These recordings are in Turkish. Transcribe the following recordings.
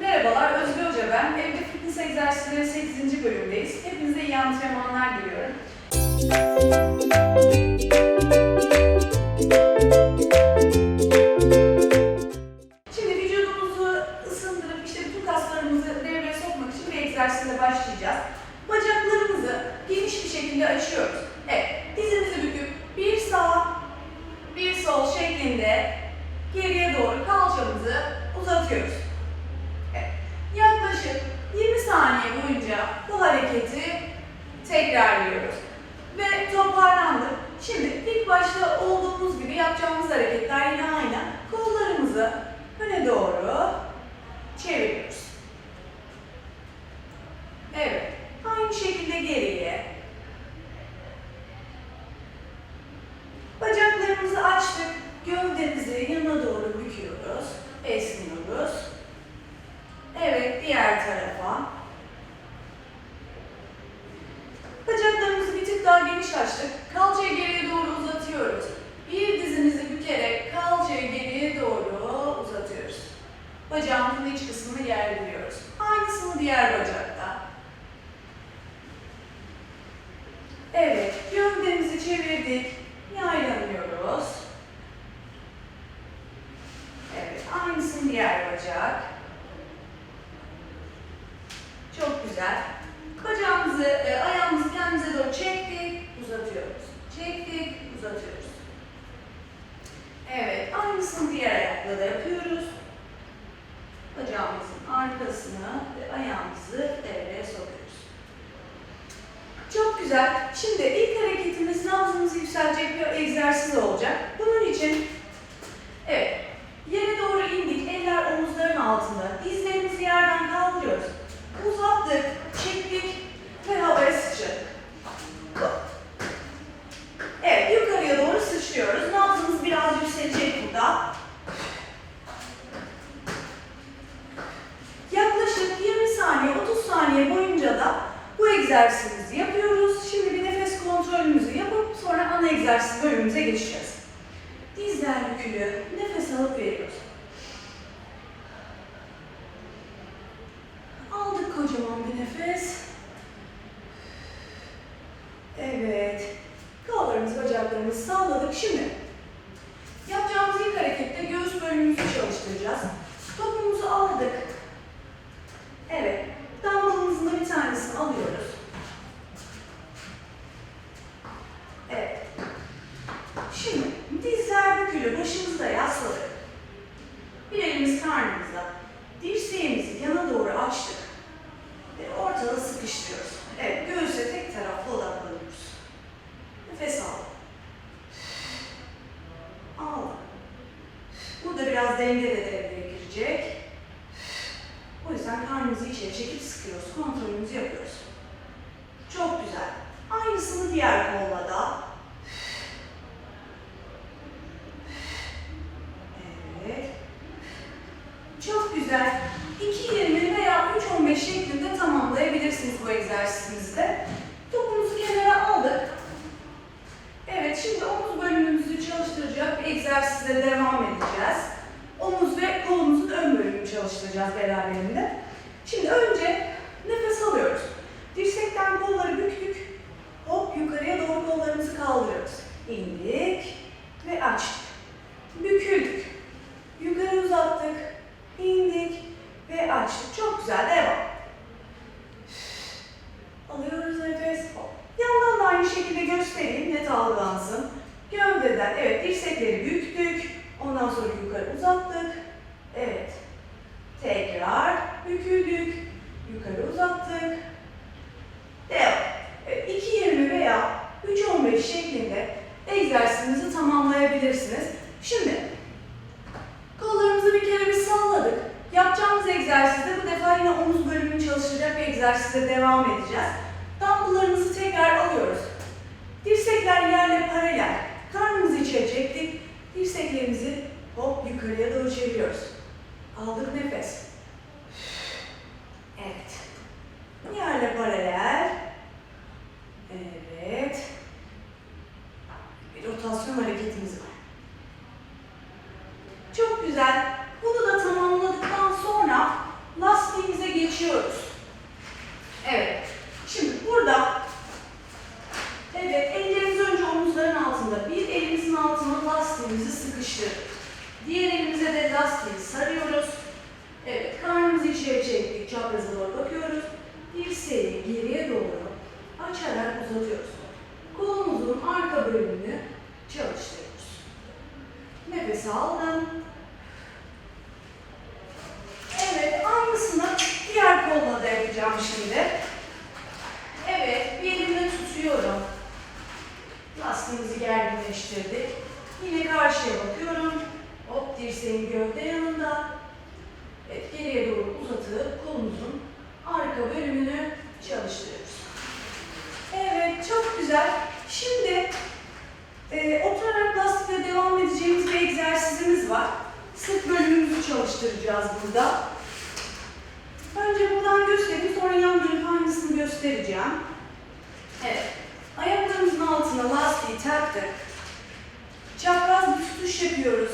Merhabalar, Özgür Hoca ben. Evde fitness egzersizleri 8. bölümdeyiz. Hepinize iyi antrenmanlar diliyorum. Şimdi vücudumuzu ısındırıp işte bütün kaslarımızı devreye sokmak için bir egzersizle başlayacağız. Bacaklarımızı geniş bir şekilde açıyoruz. Evet, dizimizi büküp bir sağ, bir sol şeklinde geriye doğru kalçamızı uzatıyoruz. Evet. Yaklaşık 20 saniye boyunca bu hareketi tekrarlıyoruz. Ve toparlandık. Şimdi ilk başta olduğumuz gibi yapacağımız hareketler yine aynı. Kollarımızı öne doğru çeviriyoruz. Evet. Aynı şekilde geriye. Bacaklarımızı açtık. Gövdemizi yana doğru büküyoruz. Esniyoruz. Evet, diğer tarafa. Bacaklarımızı bir tık daha geniş açtık. Kalçayı geriye doğru uzatıyoruz. Bir dizimizi bükerek kalçayı geriye doğru uzatıyoruz. Bacağımızın iç kısmını gerdiriyoruz. Aynısını diğer bacakta. Evet, gövdemizi çevirdik. Yaylanıyoruz. Evet, aynısını diğer bacak. Çok güzel. Bacağımızı, e, ayağımızı kendimize doğru çektik, uzatıyoruz. Çektik, uzatıyoruz. Evet, aynısını diğer ayakla da yapıyoruz. Bacağımızın arkasını ve ayağımızı devreye sokuyoruz. Çok güzel. Şimdi ilk hareketimiz nabzımızı yükseltecek bir egzersiz olacak. Bunun için evet, yere doğru indik, eller omuzların altında. Dizlerimizi yerden kaldırıyoruz. Uzattık, çektik ve havaya sıçradık. Evet, yukarıya doğru sıçrıyoruz. Nabzımız biraz yükselecek burada. Yaklaşık 20 saniye, 30 saniye boyunca da bu egzersizimizi yapıyoruz. Şimdi bir nefes kontrolümüzü yapıp sonra ana egzersiz bölümümüze geçeceğiz. Dizler bükülü, nefes alıp veriyoruz. Aldık kocaman bir nefes. Evet. Kollarımızı, bacaklarımızı sağladık. Şimdi yapacağımız ilk harekette göğüs bölümümüzü çalıştıracağız. Topumuzu aldık. Evet. Dumbbellımızın bir tanesini alıyoruz. Evet. Şimdi dizler bükülü, başımızı da yasladık. Bir elimiz karnımızda. Dirseğimizi yana doğru açtık. Ve ortada sıkıştırıyoruz. Evet, göğüse tek taraflı odaklanıyoruz. Nefes al. Al. Burada biraz denge de devreye girecek. O yüzden karnımızı içeri çekip sıkıyoruz. Kontrolümüzü yapıyoruz. Çok güzel. Aynısını diğer kolla da. Evet. Çok güzel. 2.20 veya 3.15 şeklinde tamamlayabilirsiniz bu egzersizimizi de. Topumuzu kenara aldık. Evet, şimdi omuz bölümümüzü çalıştıracak bir egzersizle devam edeceğiz. Omuz ve kolumuzun ön bölümünü çalıştıracağız beraberinde. Şimdi önce nefes alıyoruz. Dirsekten kolları büktük. Hop yukarıya doğru kollarımızı kaldırıyoruz. İndik ve açtık. Büküldük. Yukarı uzattık. indik ve açtık. Çok güzel. Devam. Alıyoruz nefes. Hop. Yandan da aynı şekilde göstereyim. Net algılansın. Gövdeden. Evet dirsekleri büktük. Ondan sonra yukarı uzattık. Evet. Tekrar büküldük. Yukarı uzattık. Devam. Evet, 2.20 veya 3.15 şeklinde egzersizinizi tamamlayabilirsiniz. Şimdi kollarımızı bir kere bir salladık. Yapacağımız egzersizde bu defa yine omuz bölümünü çalıştıracak bir egzersizle devam edeceğiz. Dumbbelllarımızı tekrar alıyoruz. Dirsekler yerle paralel. Karnımızı içeri çektik. Dirseklerimizi hop yukarıya doğru çeviriyoruz. Aldık nefes. Evet. Yerle paralel. nefes aldım. Evet, aynısını diğer kolla da yapacağım şimdi. Evet, bir elimle tutuyorum. Lastiğimizi gerginleştirdik. Yine karşıya bakıyorum. Hop dirseğin gövde taktık. Çapraz bir tutuş yapıyoruz.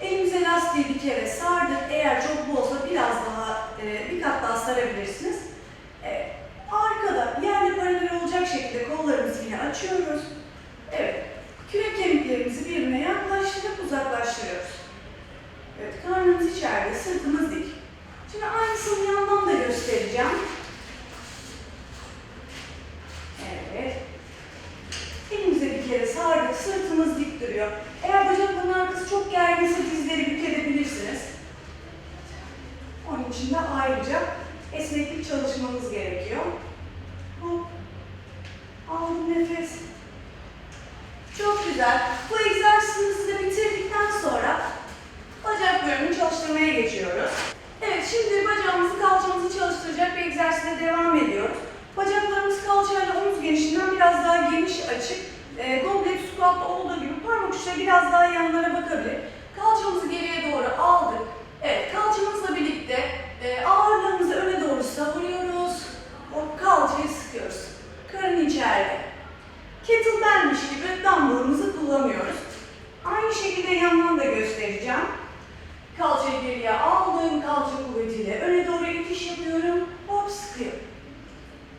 Elimize lastiği bir kere sardık. Eğer çok bolsa biraz daha, e, bir kat daha sarabilirsiniz. Evet. Arkada yerle paralel olacak şekilde kollarımızı yine açıyoruz. Evet. Kürek kemiklerimizi birbirine yaklaştırıp uzaklaştırıyoruz. Evet, karnımız içeride, sırtımız dik. Şimdi aynısını yandan da göstereceğim. Evet. Elimize bir kere sardık, sırtımız dik duruyor. Eğer bacakların arkası çok gerginse dizleri bükebilirsiniz. Onun için de ayrıca esneklik çalışmamız gerekiyor. Hop. Aldım nefes. Çok güzel. Bu egzersizimizi de bitirdikten sonra bacak bölümünü çalıştırmaya geçiyoruz. Evet, şimdi bacağımızı, kalçamızı çalıştıracak bir egzersize devam ediyoruz. Bacaklarımız kalçayla omuz genişliğinden biraz daha geniş açık. E, goblet squat'ta olduğu gibi parmak uçları biraz daha yanlara bakabilir. Kalçamızı geriye doğru aldık. Evet, kalçamızla birlikte e, ağırlığımızı öne doğru savuruyoruz. O kalçayı sıkıyoruz. Karın içeride. Kettlebell'miş gibi dumbbell'ımızı kullanıyoruz. Aynı şekilde yandan da göstereceğim. Kalçayı geriye aldım, kalça kuvvetiyle öne doğru itiş yapıyorum. Hop sıkıyorum.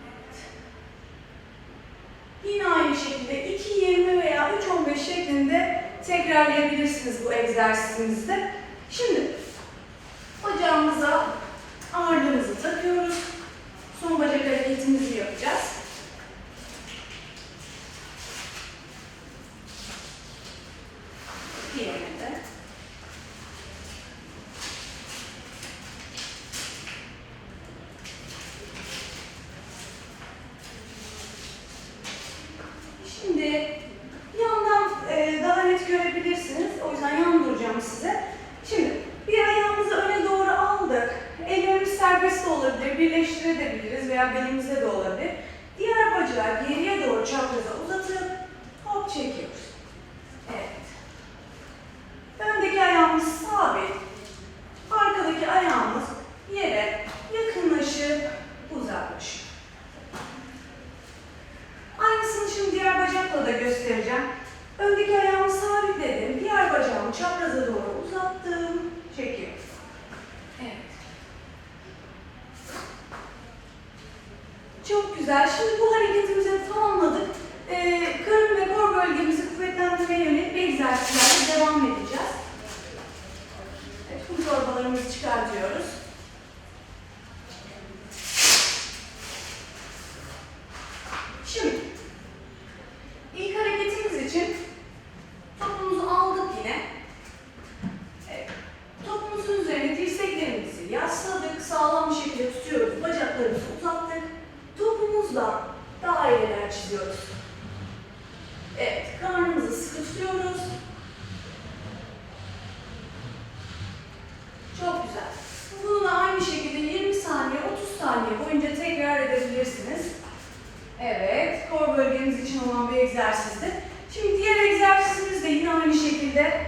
Evet. Yine aynı şekilde 2.20 veya 3.15 şeklinde tekrarlayabilirsiniz bu egzersizimizde. Şimdi bacağımıza ağırlığımızı takıyoruz. Son bacak hareketimizi yapacağız. Diğerine de. Şimdi yandan e, daha net görebilirsiniz. O yüzden yan duracağım size. Şimdi bir ayağımızı öne doğru aldık. Ellerimiz serbest de olabilir, birleştirebiliriz veya belimize de olabilir. Diğer bacağı geriye doğru çapraza uzatıp hop çekiyoruz. Evet. Öndeki ayağımız sabit. Arkadaki ayağımız yere yakınlaşıp uzaklaşıyor. Aynısını şimdi diğer bacakla da göstereceğim. Öndeki ayağımı sabitledim. Diğer bacağımı çapraza doğru uzattım. Çekiyorum. Evet. Çok güzel. Şimdi bu hareketimizi tamamladık. Ee, karın ve kor bölgemizi kuvvetlendirmeye yönelik bir egzersizlerle devam edeceğiz. Evet, kum torbalarımızı çıkartıyoruz. Şimdi ilk hareketimiz için topumuzu aldık yine. Evet. Topumuzun üzerine dirseklerimizi yasladık, sağlam bir şekilde tutuyoruz. Bacaklarımızı uzattık. Topumuzla daireler çiziyoruz. Evet, karnımızı sıkı tutuyoruz. Çok güzel. Bunu da aynı şekilde 20 saniye, 30 saniye boyunca tekrar edebilirsiniz. Evet, kor bölgemiz için olan bir egzersizdi. Şimdi diğer egzersizimiz de yine aynı şekilde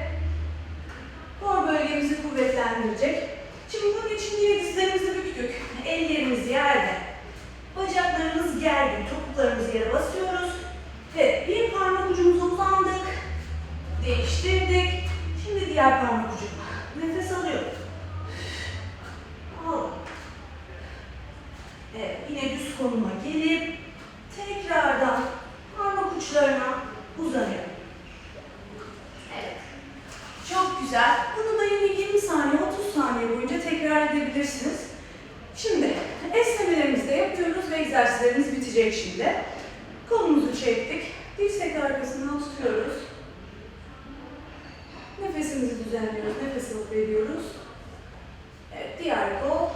kor bölgemizi kuvvetlendirecek. Şimdi bunun için yine dizlerimizi büktük. Ellerimiz yerde. Bacaklarımız gergin. Topuklarımızı yere basıyoruz. Ve bir parmak ucumuza uzandık. Değiştirdik. Şimdi diğer parmak ucuna. Nefes alıyorum. Al. Evet, yine düz konuma gelip tekrardan parmak uçlarına uzanıyorum. Evet. Çok güzel. Bunu da yine 20 saniye, 30 saniye boyunca tekrar edebilirsiniz. Şimdi esnemelerimizi de yapıyoruz ve egzersizlerimiz bitecek şimdi. Kolumuzu çektik. Dirsek arkasından tutuyoruz. Nefesimizi düzenliyoruz. Nefes alıp veriyoruz. Evet, diğer kol.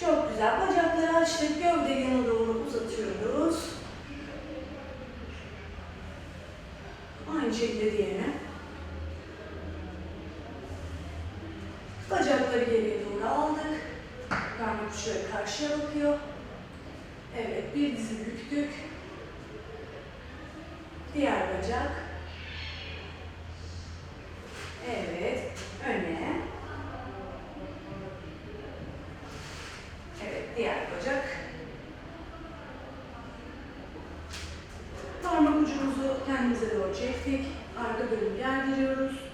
Çok güzel. Bacakları açtık. Gövde yana doğru uzatıyoruz. Aynı şekilde diğerine. Bacakları geriye doğru aldık. Parmak uçları karşıya bakıyor. Evet, bir dizi büktük. Diğer bacak. Evet, öne. Evet, Diğer bacak. Parmak ucumuzu kendimize doğru çektik. Arka bölümü gerdiriyoruz.